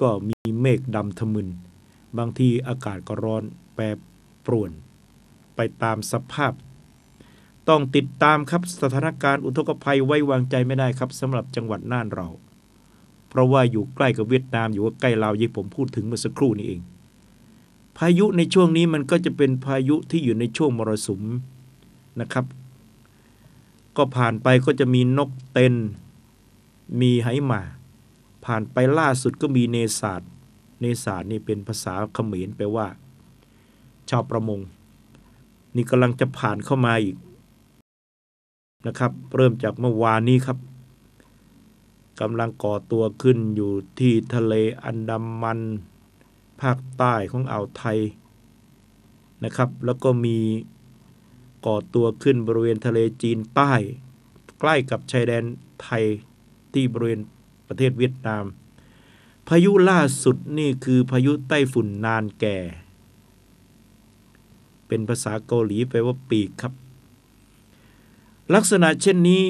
ก็มีเมฆดำทะมึน บางทีอากาศก็ร้อนแปรปรวน ไปตามสภาพ ต้องติดตามครับสถานการณ์อุทกภัยไว้วางใจไม่ได้ครับสำหรับจังหวัดน่านเรา เพราะว่าอยู่ใกล้กับเวียดนามอยู่ใกล้ลาวยี่ผมพูดถึงเมื่อสักครู่นี้เอง พายุในช่วงนี้มันก็จะเป็นพายุที่อยู่ในช่วงมรสุมนะครับ ก็ผ่านไปก็จะมีนกเต็นมีไหหมา ผ่านไปล่าสุดก็มีเนศาสเนศาสนี่เป็นภาษาเขมรแปลว่า ชาวประมง นี่กำลังจะผ่านเข้ามาอีกนะครับ เริ่มจากเมื่อวานนี้ครับกำลังก่อตัวขึ้นอยู่ที่ทะเลอันดามัน ภาคใต้ของอ่าวไทยนะครับ แล้วก็มีก่อตัวขึ้นบริเวณทะเลจีนใต้ ใกล้กับชายแดนไทยที่บริเวณ ประเทศเวียดนาม พายุล่าสุดนี่คือพายุไต้ฝุ่นนานแก่ เป็นภาษาเกาหลีแปลว่าปีกครับ ลักษณะเช่นนี้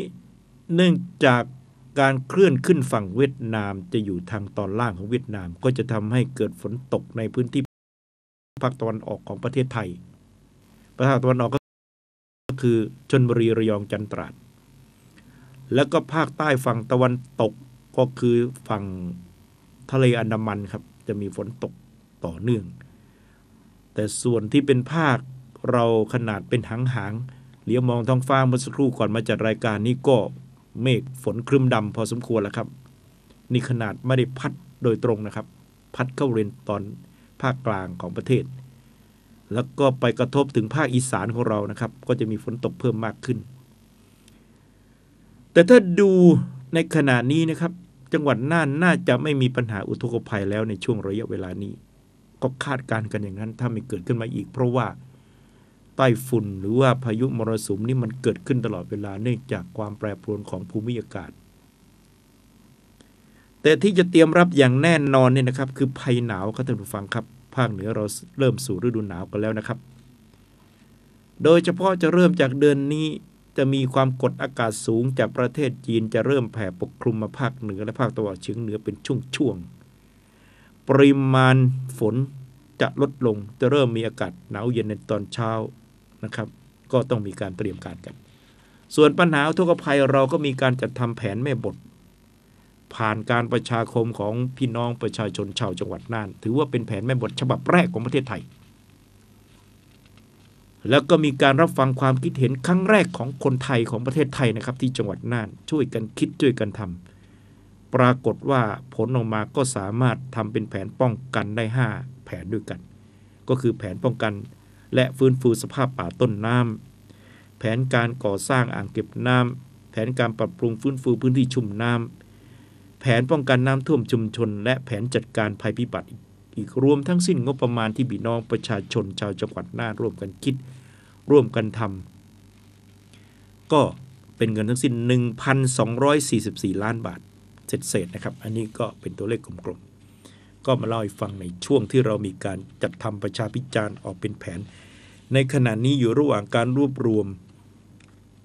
เนื่องจากการเคลื่อนขึ้นฝั่งเวียดนามจะอยู่ทางตอนล่างของเวียดนาม ก็จะทำให้เกิดฝนตกในพื้นที่ภาคตะวันออกของประเทศไทยภาคตะวันออกก็คือชนบุรีระยองจันตราด แล้วก็ภาคใต้ฝั่งตะวันตก ก็คือฝั่งทะเลอันดามันครับ จะมีฝนตกต่อเนื่อง แต่ส่วนที่เป็นภาคเราขนาดเป็นหางหางเลี้ยวมองท้องฟ้าเมื่อสักครู่ก่อนมาจัดรายการนี้ก็เมฆฝนครึมดำพอสมควรแล้วครับ นี่ขนาดไม่ได้พัดโดยตรงนะครับ พัดเข้าเรนตอนภาคกลางของประเทศ แล้วก็ไปกระทบถึงภาคอีสานของเรานะครับ ก็จะมีฝนตกเพิ่มมากขึ้น แต่ถ้าดูในขณะนี้นะครับ จังหวัดน่านน่าจะไม่มีปัญหาอุทกภัยแล้วในช่วงระยะเวลานี้ ก็คาดการกันอย่างนั้นถ้าไม่เกิดขึ้นมาอีก เพราะว่าใต้ฝุ่นหรือว่าพายุมรสุมนี่มันเกิดขึ้นตลอดเวลาเนื่องจากความแปรปรวนของภูมิอากาศ แต่ที่จะเตรียมรับอย่างแน่นอนเนี่ยนะครับ คือภัยหนาวครับท่านผู้ฟังครับ ภาคเหนือเราเริ่มสู่ฤดูหนาวกันแล้วนะครับ โดยเฉพาะจะเริ่มจากเดือนนี้ จะมีความกดอากาศสูงจากประเทศจีนจะเริ่มแผ่ปกคลุมมาภาคเหนือและภาคตะวันออกเฉียงเหนือเป็นช่วงๆ ปริมาณฝนจะลดลงจะเริ่มมีอากาศหนาวเย็นในตอนเช้านะครับ ก็ต้องมีการเตรียมการกัน ส่วนปัญหาทุกภัยเราก็มีการจัดทำแผนแม่บท ผ่านการประชาคมของพี่น้องประชาชนชาวจังหวัดน่าน ถือว่าเป็นแผนแม่บทฉบับแรกของประเทศไทย แล้วก็มีการรับฟังความคิดเห็นครั้งแรกของคนไทยของประเทศไทยนะครับ ที่จังหวัดน่านช่วยกันคิดช่วยกันทำปรากฏว่าผลออกมาก็สามารถทำเป็นแผนป้องกันได้ 5 แผนด้วยกัน ก็คือแผนป้องกัน และฟื้นฟูสภาพป่าต้นน้ำแผนการก่อสร้างอ่างเก็บน้ำแผนการปรับปรุงฟื้นฟูพื้นที่ชุ่มน้ำแผนป้องกันน้ำท่วมชุมชน และแผนจัดการภัยพิบัติอีก รวมทั้งสิ้นงบประมาณที่พี่น้องประชาชนชาวจังหวัดน่านร่วมกันคิด ร่วมกันทำก็เป็นเงินทั้งสิ้น 1,244 ล้านบาทเศษๆนะครับ อันนี้ก็เป็นตัวเลขกลมๆ ก็มาเล่าให้ฟังในช่วงที่เรามีการจัดทำประชาพิจารณ์ออกเป็นแผน ในขณะนี้อยู่ระหว่างการรวบรวม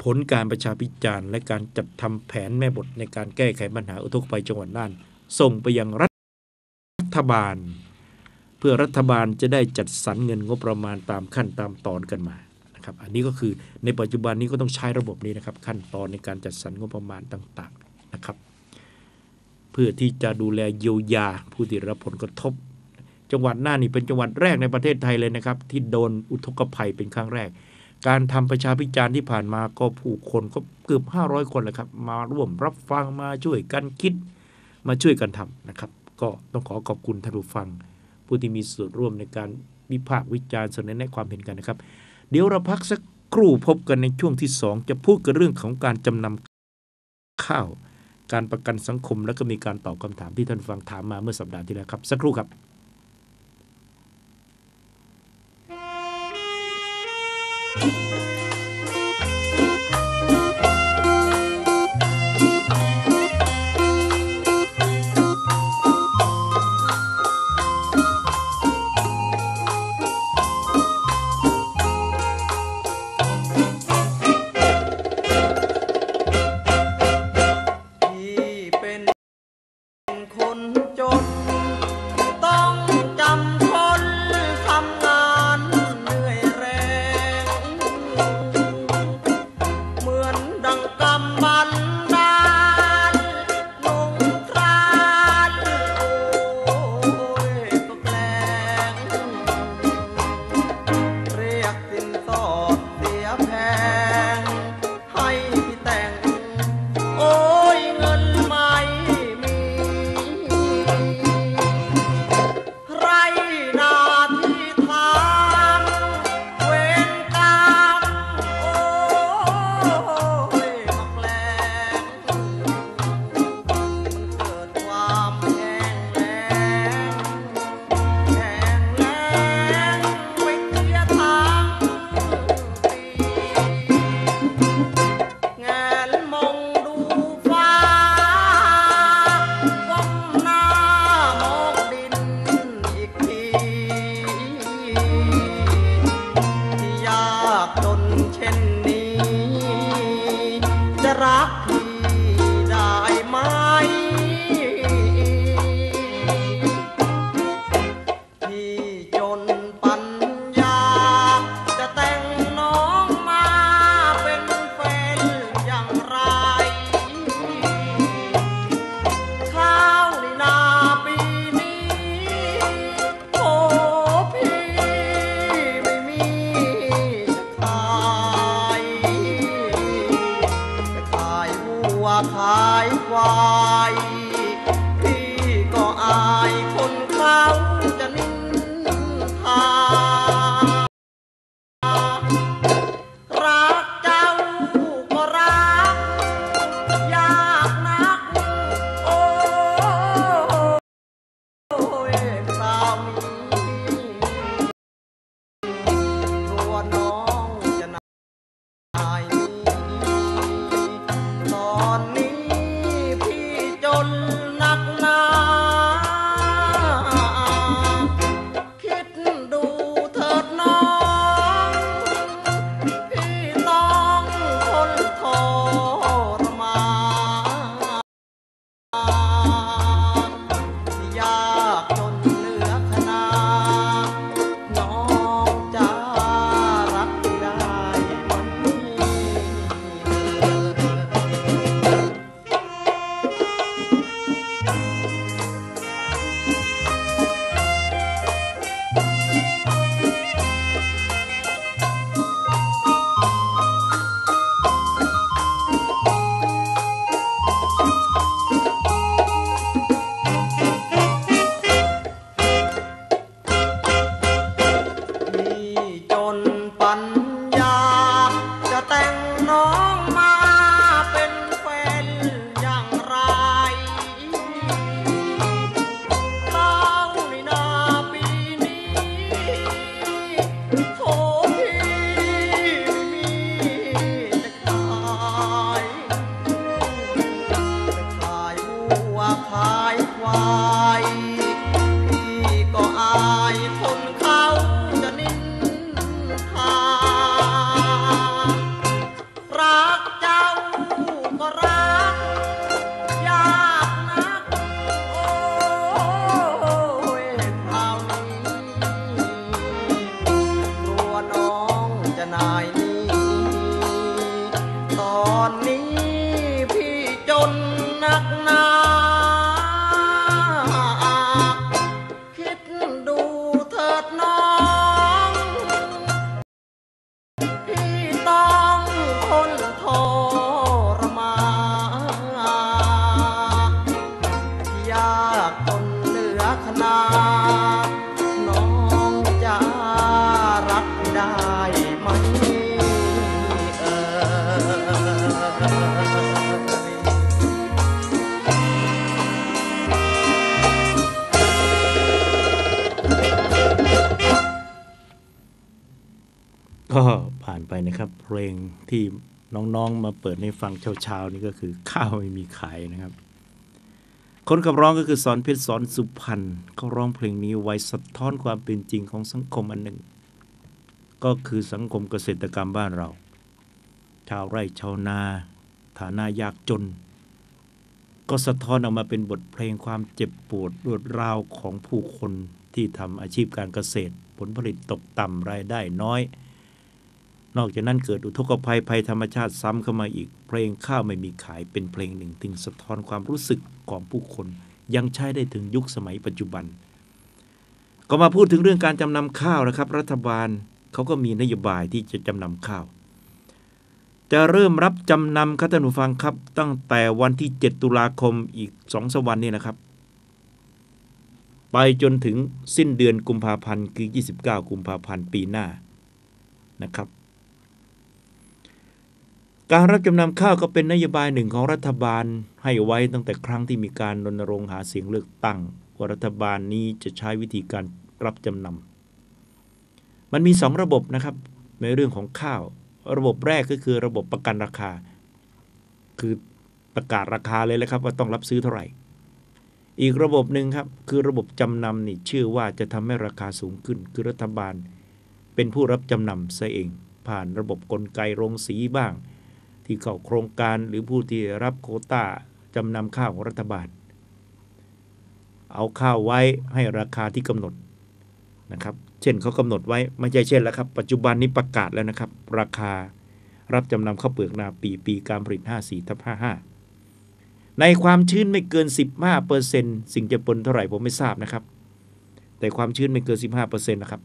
ผลการประชาพิจารณ์และการจัดทำแผนแม่บทในการแก้ไขปัญหาอุทกภัยจังหวัดน่าน ส่งไปยังรัฐบาล พื่อรัฐบาลจะได้จัดสรรเงินงบประมาณตามขั้นตามตอนกันมานะครับอันนี้ก็คือในปัจจุบันนี้ก็ต้องใช้ระบบนี้นะครับขั้นตอนในการจัดสรรงบประมาณต่างๆนะครับ เพื่อที่จะดูแลเยียวยาผู้ที่รับผลกระทบ จังหวัดน่านนี่เป็นจังหวัดแรกในประเทศไทยเลยนะครับ ที่โดนอุทกภัยเป็นครั้งแรก การทำประชาพิจารณ์ที่ผ่านมาก็ผู้คนก็เกือบ 500 คนเลยครับมาร่วมรับฟังมาช่วยกันคิดมาช่วยกันทำนะครับ ก็ต้องขอขอบคุณท่านผู้ฟัง ผู้ที่มีส่วนร่วมในการวิพากษ์วิจารณ์เสนอแนะความเห็นกันนะครับ เดี๋ยวเราพักสักครู่พบกันในช่วงที่ 2 จะพูดกันเรื่องของการจำนำข้าว การประกันสังคมแล้วก็มีการตอบคำถามที่ท่านฟังถามมาเมื่อสัปดาห์ที่แล้วครับ สักครู่ครับ nine. นไปนะครับ เพลงที่น้องๆมาเปิดให้ฟังเช้าๆนี่ก็คือข้าวไม่มีขายนะครับ คนขับร้องก็คือสอนเพชรสอนสุพรรณเขาร้องเพลงนี้ไว้สะท้อนความเป็นจริงของสังคมอันหนึ่ง ก็คือสังคมเกษตรกรรมบ้านเรา ชาวไร่ชาวนา ฐานะยากจน ก็สะท้อนออกมาเป็นบทเพลงความเจ็บปวดรวดราวของผู้คนที่ทำอาชีพการเกษตร ผลผลิตตกต่ำรายได้น้อย นอกจากนั้นเกิดอุทกภัยภัยธรรมชาติซ้ำเข้ามาอีก เพลงข้าวไม่มีขายเป็นเพลงหนึ่งที่สะท้อนความรู้สึกของผู้คน ยังใช้ได้ถึงยุคสมัยปัจจุบัน ก็มาพูดถึงเรื่องการจำนำข้าวนะครับ รัฐบาลเขาก็มีนโยบายที่จะจำนำข้าว จะเริ่มรับจำนำครับท่านผู้ฟังครับ ตั้งแต่วันที่ 7 ตุลาคมอีกสองสามวันนี้นะครับ ไปจนถึงสิ้นเดือนกุมภาพันธ์คือ 29 กุมภาพันธ์ปีหน้านะครับ การรับจำนำข้าวก็เป็นนโยบายหนึ่งของรัฐบาลให้ไว้ตั้งแต่ครั้งที่มีการรณรงค์หาเสียงเลือกตั้งว่ารัฐบาลนี้จะใช้วิธีการรับจำนำมันมีสองระบบนะครับในเรื่องของข้าว ระบบแรกก็คือระบบประกันราคา คือประกาศราคาเลยแหละครับว่าต้องรับซื้อเท่าไหร่ อีกระบบหนึ่งครับคือระบบจำนำนี่เชื่อว่าจะทำให้ราคาสูงขึ้น คือรัฐบาล เป็นผู้รับจำนำซะเอง ผ่านระบบกลไกโรงสีบ้าง ที่เข้าโครงการหรือผู้ที่รับโคต้าจำนำข้าวของรัฐบาล เอาข้าวไว้ให้ราคาที่กำหนดนะครับ เช่นเขากำหนดไว้ไม่ใช่เช่นแล้วครับ ปัจจุบันนี้ประกาศแล้วนะครับ ราคารับจำนำข้าวเปลือกนาปีปีการผลิต 54ทับ55 ในความชื้นไม่เกิน 15เปอร์เซ็นต์สิ่งจะปนเท่าไหร่ผมไม่ทราบนะครับ แต่ความชื้นไม่เกิน 15เปอร์เซ็นต์นะครับ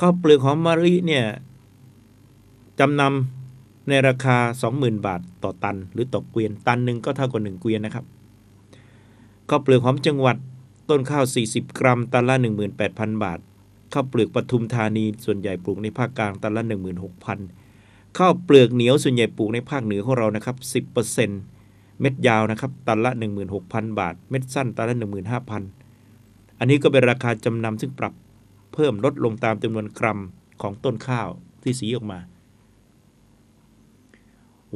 ข้าวเปลือกหอมมะลิเนี่ยจำนำ ในราคา 20,000 บาทต่อตัน หรือต่อเกวียน ตันหนึ่งก็เท่ากับ1เกวียนนะครับข้าวเปลือกหอมจังหวัดต้นข้าว 40 กรัม ตันละ 18,000 บาทข้าวเปลือกปทุมธานีส่วนใหญ่ปลูกในภาคกลางตันละ 16,000ข้าวเปลือกเหนียวส่วนใหญ่ปลูกในภาคเหนือของเรานะครับ 10%เม็ดยาวนะครับตันละ 16,000 บาท เม็ดสั้นตันละ 15,000 อันนี้ก็เป็นราคาจำนำซึ่งปรับเพิ่มลดลงตามจำนวนกรัมของต้นข้าวที่สีออกมา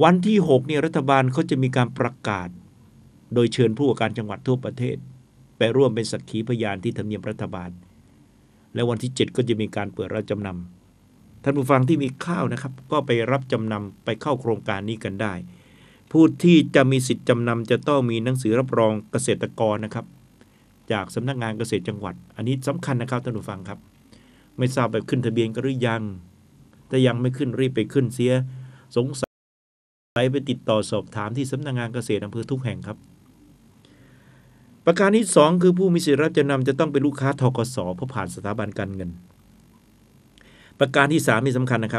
วันที่6เนี่ยรัฐบาลเขาจะมีการประกาศ โดยเชิญผู้ว่าการจังหวัดทั่วประเทศ ไปร่วมเป็นสักขีพยานที่ทำเนียบรัฐบาล และวันที่ 7 ก็จะมีการเปิดรับจำนำท่านผู้ฟังที่มีข้าวนะครับ ก็ไปรับจำนำไปเข้าโครงการนี้กันได้ ผู้ที่จะมีสิทธิ์จำนำจะต้องมีหนังสือรับรองเกษตรกรนะครับ จากสำนักงานเกษตรจังหวัด อันนี้สำคัญนะครับท่านผู้ฟังครับ ไม่ทราบไปขึ้นทะเบียนกันหรือยังถ้ายังไม่ขึ้นรีบไปขึ้นเสียสงสัย ไปไปติดต่อสอบถามที่สำนักงานเกษตรอำเภอทุกแห่งครับ ประการที่ 2 คือผู้มีสิทธิรับจำนำจะต้องเป็นลูกค้าทกสเพราะผ่านสถาบันการเงิน ประการที่3มีสำคัญนะครับ